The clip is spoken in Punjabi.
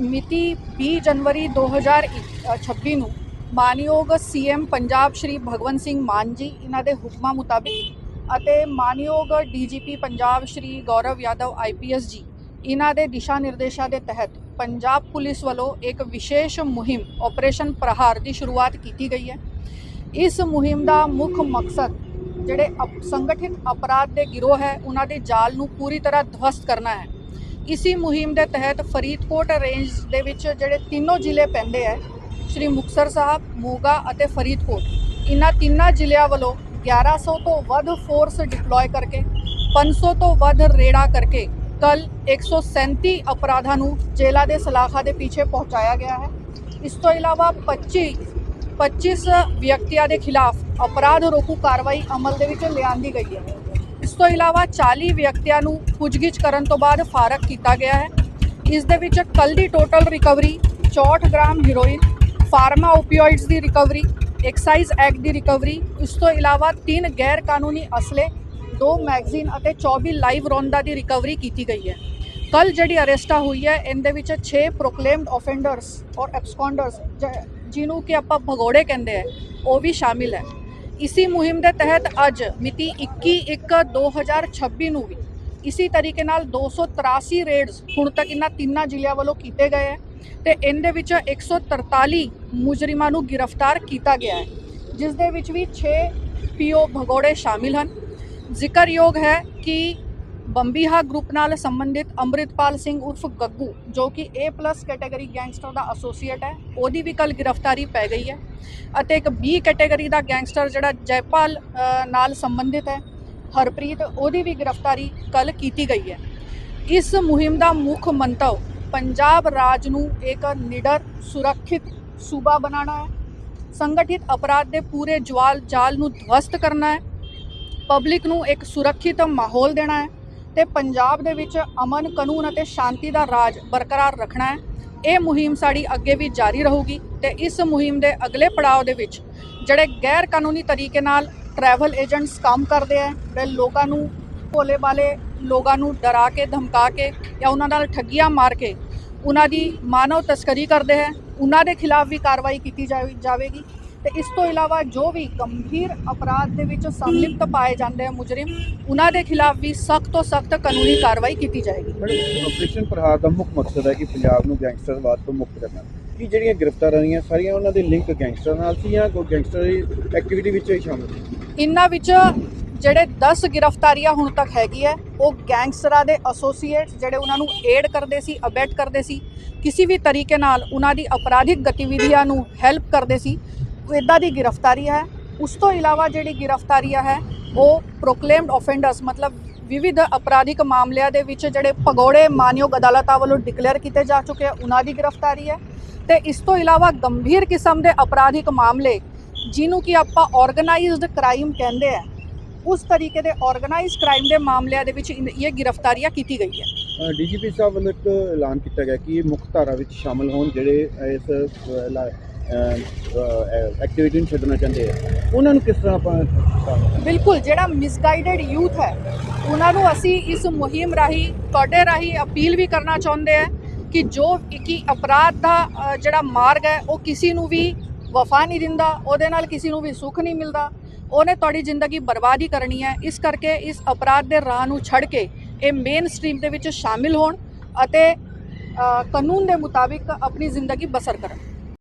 ਮਿਤੀ 20 ਜਨਵਰੀ 2026 ਨੂੰ ਮਾਨਯੋਗ ਸੀਐਮ ਪੰਜਾਬ ਸ਼੍ਰੀ ਭਗਵੰਤ ਸਿੰਘ ਮਾਨ ਜੀ ਇਹਨਾਂ ਦੇ ਹੁਕਮਾਂ ਮੁਤਾਬਿਕ ਅਤੇ ਮਾਨਯੋਗ ਡੀਜੀਪੀ ਪੰਜਾਬ ਸ਼੍ਰੀ ਗੌਰਵ ਯਾਦਵ ਆਈਪੀਐਸ ਜੀ ਇਹਨਾਂ ਦੇ ਦਿਸ਼ਾ ਨਿਰਦੇਸ਼ਾਂ ਦੇ ਤਹਿਤ ਪੰਜਾਬ ਪੁਲਿਸ ਵੱਲੋਂ ਇੱਕ ਵਿਸ਼ੇਸ਼ ਮੁਹਿੰਮ ਆਪਰੇਸ਼ਨ ਪ੍ਰਹਾਰ ਦੀ ਸ਼ੁਰੂਆਤ ਕੀਤੀ ਗਈ ਹੈ। ਇਸ ਮੁਹਿੰਮ ਦਾ ਮੁੱਖ ਮਕਸਦ ਜਿਹੜੇ ਅਪ- ਸੰਗਠਿਤ ਅਪਰਾਧ ਦੇ ਗਿਰੋਹ ਹੈ, ਉਹਨਾਂ ਦੇ ਜਾਲ ਨੂੰ ਪੂਰੀ ਤਰ੍ਹਾਂ ਧਵਸਤ ਕਰਨਾ ਹੈ। ਇਸੀ ਮੁਹਿੰਮ ਦੇ ਤਹਿਤ ਫਰੀਦਕੋਟ ਰੇਂਜ ਦੇ ਵਿੱਚ ਜਿਹੜੇ ਤਿੰਨੋਂ ਜ਼ਿਲ੍ਹੇ ਪੈਂਦੇ ਹੈ ਸ਼੍ਰੀ ਮੁਕਤਸਰ ਸਾਹਿਬ, ਮੋਗਾ ਅਤੇ ਫਰੀਦਕੋਟ ਇਹਨਾਂ ਤਿੰਨਾਂ ਜ਼ਿਲ੍ਹਿਆਂ ਵੱਲੋਂ 1100 ਤੋਂ ਵੱਧ ਫੋਰਸ ਡਿਪਲੋਏ ਕਰਕੇ 500 ਤੋਂ ਵੱਧ ਰੇਡਾਂ ਕਰਕੇ ਕੱਲ 137 ਅਪਰਾਧਾਂ ਨੂੰ ਜੇਲ੍ਹਾਂ ਦੇ ਸਲਾਖਾਂ ਦੇ ਪਿੱਛੇ ਪਹੁੰਚਾਇਆ ਗਿਆ ਹੈ। ਇਸ ਤੋਂ ਇਲਾਵਾ 25 25 ਵਿਅਕਤੀਆਂ ਦੇ ਖਿਲਾਫ ਅਪਰਾਧ ਰੋਕੂ ਕਾਰਵਾਈ ਅਮਲ ਦੇ ਵਿੱਚ ਲਿਆਂਦੀ ਗਈ ਹੈ। ਇਸ ਤੋਂ ਇਲਾਵਾ 40 ਵਿਅਕਤੀਆਂ ਨੂੰ ਪੁੱਛਗਿੱਛ ਕਰਨ ਤੋਂ ਬਾਅਦ ਫਾਰਗ ਕੀਤਾ ਗਿਆ ਹੈ। ਇਸ ਦੇ ਵਿੱਚ ਕੱਲ ਦੀ total recovery 64 gram heroin pharma opioids ਦੀ ਰਿਕਵਰੀ ਐਕਸਾਈਜ਼ ਐਕਟ ਦੀ ਰਿਕਵਰੀ ਇਸ ਤੋਂ ਇਲਾਵਾ ਤਿੰਨ ਗੈਰ ਕਾਨੂੰਨੀ ਅਸਲੇ, ਦੋ ਮੈਗਜ਼ੀਨ ਅਤੇ 24 ਲਾਈਵ ਰੌਂਦਾ ਦੀ ਰਿਕਵਰੀ ਕੀਤੀ ਗਈ ਹੈ। ਕੱਲ ਜਿਹੜੀ ਅਰੈਸਟਾ ਹੋਈ ਹੈ, ਇਹਦੇ ਵਿੱਚ 6 ਪ੍ਰੋਕਲੇਮਡ ਆਫੈਂਡਰਸ ਔਰ ਐਬਸਕੌਂਡਰਸ ਜਿਹਨੂੰ ਕਿ ਆਪਾਂ ਭਗੌੜੇ ਕਹਿੰਦੇ ਆ ਉਹ ਵੀ ਸ਼ਾਮਿਲ ਹੈ। ਇਸੀ ਮੁਹਿੰਮ ਦੇ ਤਹਿਤ ਅੱਜ ਮਿਤੀ 21/1/2026 ਨੂੰ ਵੀ ਇਸੀ ਤਰੀਕੇ ਨਾਲ 283 ਰੇਡਸ ਹੁਣ ਤੱਕ ਇਹਨਾਂ ਤਿੰਨਾਂ ਜ਼ਿਲ੍ਹਿਆਂ ਵੱਲੋਂ ਕੀਤੇ ਗਏ ਹੈ ਤੇ ਇਹਦੇ ਵਿੱਚ 143 ਮੁਜਰਿਮਾਂ ਨੂੰ ਗ੍ਰਿਫਤਾਰ ਕੀਤਾ ਗਿਆ ਹੈ ਜਿਸ ਦੇ ਵਿੱਚ ਵੀ 6 ਪੀਓ ਭਗੌੜੇ ਸ਼ਾਮਿਲ ਹਨ ਜ਼ਿਕਰਯੋਗ ਹੈ ਕਿ ਬੰਬੀਹਾ ਗਰੁੱਪ ਨਾਲ ਸੰਬੰਧਿਤ ਅੰਮ੍ਰਿਤਪਾਲ ਸਿੰਘ ਉਰਫ ਗੱਗੂ, ਜੋ ਕਿ A+ ਕੈਟਾਗਰੀ ਗੈਂਗਸਟਰ ਦਾ ਐਸੋਸੀਏਟ ਹੈ, ਉਹਦੀ ਵੀ ਕੱਲ ਗ੍ਰਿਫਤਾਰੀ ਪੈ ਗਈ ਹੈ ਅਤੇ ਇੱਕ B ਕੈਟਾਗਰੀ ਦਾ ਗੈਂਗਸਟਰ ਜਿਹੜਾ ਜੈਪਾਲ ਨਾਲ ਸੰਬੰਧਿਤ ਹੈ, ਹਰਪ੍ਰੀਤ, ਉਹਦੀ ਵੀ ਗ੍ਰਿਫਤਾਰੀ ਕੱਲ ਕੀਤੀ ਗਈ ਹੈ। ਇਸ ਮੁਹਿੰਮ ਦਾ ਮੁੱਖ ਮੰਤਵ ਪੰਜਾਬ ਰਾਜ ਨੂੰ ਇੱਕ ਨਿਡਰ, ਸੁਰੱਖਿਅਤ ਸੂਬਾ ਬਣਾਉਣਾ ਹੈ, ਸੰਗਠਿਤ ਅਪਰਾਧ ਦੇ ਪੂਰੇ ਜਵਾਲ ਜਾਲ ਨੂੰ ਧਵਸਤ ਕਰਨਾ ਹੈ, ਪਬਲਿਕ ਨੂੰ ਇੱਕ ਸੁਰੱਖਿਅਤ ਮਾਹੌਲ ਦੇਣਾ ਹੈ ਤੇ ਪੰਜਾਬ ਦੇ ਵਿੱਚ ਅਮਨ, ਕਾਨੂੰਨ ਅਤੇ ਸ਼ਾਂਤੀ ਦਾ ਰਾਜ ਬਰਕਰਾਰ ਰੱਖਣਾ ਹੈ। ਇਹ ਮੁਹਿੰਮ ਸਾਡੀ ਅੱਗੇ ਵੀ ਜਾਰੀ ਰਹੂਗੀ ਤੇ ਇਸ ਮੁਹਿੰਮ ਦੇ ਅਗਲੇ ਪੜਾਅ ਦੇ ਵਿੱਚ ਜਿਹੜੇ ਗੈਰ ਕਾਨੂੰਨੀ ਤਰੀਕੇ ਨਾਲ ਟਰੈਵਲ ਏਜੰਟਸ ਕੰਮ ਕਰਦੇ ਆ, ਤੇ ਲੋਕਾਂ ਨੂੰ ਭੋਲੇ ਵਾਲੇ ਲੋਕਾਂ ਨੂੰ ਡਰਾ ਕੇ, ਧਮਕਾ ਕੇ ਜਾਂ ਉਹਨਾਂ ਨਾਲ ਠੱਗੀਆਂ ਮਾਰ ਕੇ ਉਹਨਾਂ ਦੀ ਮਾਨਵ ਤਸਕਰੀ ਕਰਦੇ ਹੈ ਉਹਨਾਂ ਦੇ ਖਿਲਾਫ ਵੀ ਕਾਰਵਾਈ ਕੀਤੀ ਜਾਵੇ- ਜਾਵੇਗੀ। ਤੇ ਇਸ ਤੋਂ ਇਲਾਵਾ ਜੋ ਵੀ ਗੰਭੀਰ ਅਪਰਾਧ ਦੇ ਵਿੱਚ ਸੰਲਿਪਤ ਪਾਏ ਜਾਂਦੇ ਆ ਮੁਜਰਮ ਉਹਨਾਂ ਦੇ ਖਿਲਾਫ ਵੀ ਸਖਤ ਤੋਂ ਸਖਤ ਕਾਨੂੰਨੀ ਕਾਰਵਾਈ ਕੀਤੀ ਜਾਏਗੀ। ਆਪਰੇਸ਼ਨ ਪ੍ਰਹਾਰ ਦਾ ਮੁੱਖ ਮਕਸਦ ਹੈ ਕਿ ਪੰਜਾਬ ਨੂੰ ਗੈਂਗਸਟਰਵਾਦ ਤੋਂ ਮੁਕਤ ਕਰਨਾ। ਕੀ ਜਿਹੜੀਆਂ ਗ੍ਰਿਫਤਾਰਾਂ ਰਹੀਆਂ ਸਾਰੀਆਂ ਉਹਨਾਂ ਦੇ ਲਿੰਕ ਗੈਂਗਸਟਰ ਨਾਲ ਸੀ ਜਾਂ ਕੋਈ ਗੈਂਗਸਟਰ ਦੀ ਐਕਟੀਵਿਟੀ ਵਿੱਚ ਹੀ ਸ਼ਾਮਲ ਸੀ? ਇਨ੍ਹਾਂ ਵਿੱਚ ਜਿਹੜੇ 10 ਗ੍ਰਿਫਤਾਰੀਆਂ ਹੁਣ ਤੱਕ ਹੈਗੀ ਹੈ ਉਹ ਗੈਂਗਸਟਰਾਂ ਦੇ ਐਸੋਸੀਏਟਸ ਜਿਹੜੇ ਉਹਨਾਂ ਨੂੰ ਏਡ ਕਰਦੇ ਸੀ ਅਬੈਟ ਕਰਦੇ ਸੀ ਕਿਸੇ ਵੀ ਤਰੀਕੇ ਨਾਲ ਉਹਨਾਂ ਦੀ ਅਪਰਾਧਿਕ ਗਤੀਵਿਧੀਆਂ ਨੂੰ ਹੈਲਪ ਕਰਦੇ ਸੀ ਇਦਾਂ ਦੀ ਗ੍ਰਿਫਤਾਰੀ ਹੈ। ਉਸ ਤੋਂ ਇਲਾਵਾ ਜਿਹੜੀ ਗ੍ਰਿਫਤਾਰੀਆਂ ਹੈ, ਉਹ ਪ੍ਰੋਕਲੇਮਡ ਆਫੈਂਡਰਸ ਮਤਲਬ ਵਿਵਿਧ ਅਪਰਾਧਿਕ ਮਾਮਲਿਆਂ ਦੇ ਵਿੱਚ ਜਿਹੜੇ ਭਗੌੜੇ ਮਾਨਯੋਗ ਅਦਾਲਤਾਂ ਵੱਲੋਂ ਡਿਕਲੇਅਰ ਕੀਤੇ ਜਾ ਚੁੱਕੇ ਉਹਨਾਂ ਦੀ ਗ੍ਰਿਫਤਾਰੀ ਹੈ। ਤੇ ਇਸ ਤੋਂ ਇਲਾਵਾ ਗੰਭੀਰ ਕਿਸਮ ਦੇ ਅਪਰਾਧਿਕ ਮਾਮਲੇ, ਜਿਹਨੂੰ ਕਿ ਆਪਾਂ ਆਰਗੇਨਾਈਜ਼ਡ ਕ੍ਰਾਈਮ ਕਹਿੰਦੇ ਆ, ਉਸ ਤਰੀਕੇ ਦੇ ਆਰਗੇਨਾਈਜ਼ਡ ਕ੍ਰਾਈਮ ਦੇ ਮਾਮਲਿਆਂ ਦੇ ਵਿੱਚ ਇਹ ਗ੍ਰਿਫਤਾਰੀਆਂ ਕੀਤੀ ਗਈ ਹੈ। ਡੀਜੀਪੀ ਸਾਹਿਬ ਵੱਲੋਂ ਇੱਕ ਐਲਾਨ ਕੀਤਾ ਗਿਆ ਕਿ ਇਹ ਮੁੱਖ ਧਾਰਾ ਵਿੱਚ ਸ਼ਾਮਲ ਹੋਣ ਜਿਹੜੇ ਇਸ ਐਕਟੀਵਿਟੀ ਨੂੰ ਛੱਡਣਾ ਚਾਹੁੰਦੇ ਆ। ਉਹਨਾਂ ਨੂੰ ਕਿਸ ਤਰ੍ਹਾਂ ਆਪਾਂ ਬਿਲਕੁਲ, ਜਿਹੜਾ ਮਿਸਗਾਈਡਡ ਯੂਥ ਹੈ, ਉਹਨਾਂ ਨੂੰ ਅਸੀਂ ਇਸ ਮੁਹਿੰਮ ਰਾਹੀਂ, ਤੁਹਾਡੇ ਰਾਹੀਂ ਅਪੀਲ ਵੀ ਕਰਨਾ ਚਾਹੁੰਦੇ ਆ ਕਿ ਜੋ ਕਿ ਅਪਰਾਧ ਦਾ ਜਿਹੜਾ ਮਾਰਗ ਹੈ, ਉਹ ਕਿਸੇ ਨੂੰ ਵੀ ਵਫਾ ਨਹੀਂ ਦਿੰਦਾ, ਉਹਦੇ ਨਾਲ ਕਿਸੇ ਨੂੰ ਵੀ ਸੁੱਖ ਨਹੀਂ ਮਿਲਦਾ। ਉਹਨੇ ਤੁਹਾਡੀ ਜ਼ਿੰਦਗੀ ਬਰਬਾਦ ਹੀ ਕਰਨੀ ਹੈ। ਇਸ ਕਰਕੇ ਇਸ ਅਪਰਾਧ ਦੇ ਰਾਹ ਨੂੰ ਛੱਡ ਕੇ ਇਹ ਮੇਨ ਸਟ੍ਰੀਮ ਦੇ ਵਿੱਚ ਸ਼ਾਮਿਲ ਹੋਣ ਅਤੇ ਕਾਨੂੰਨ ਦੇ ਮੁਤਾਬਿਕ ਆਪਣੀ ਜ਼ਿੰਦਗੀ ਬਸਰ ਕਰਨ।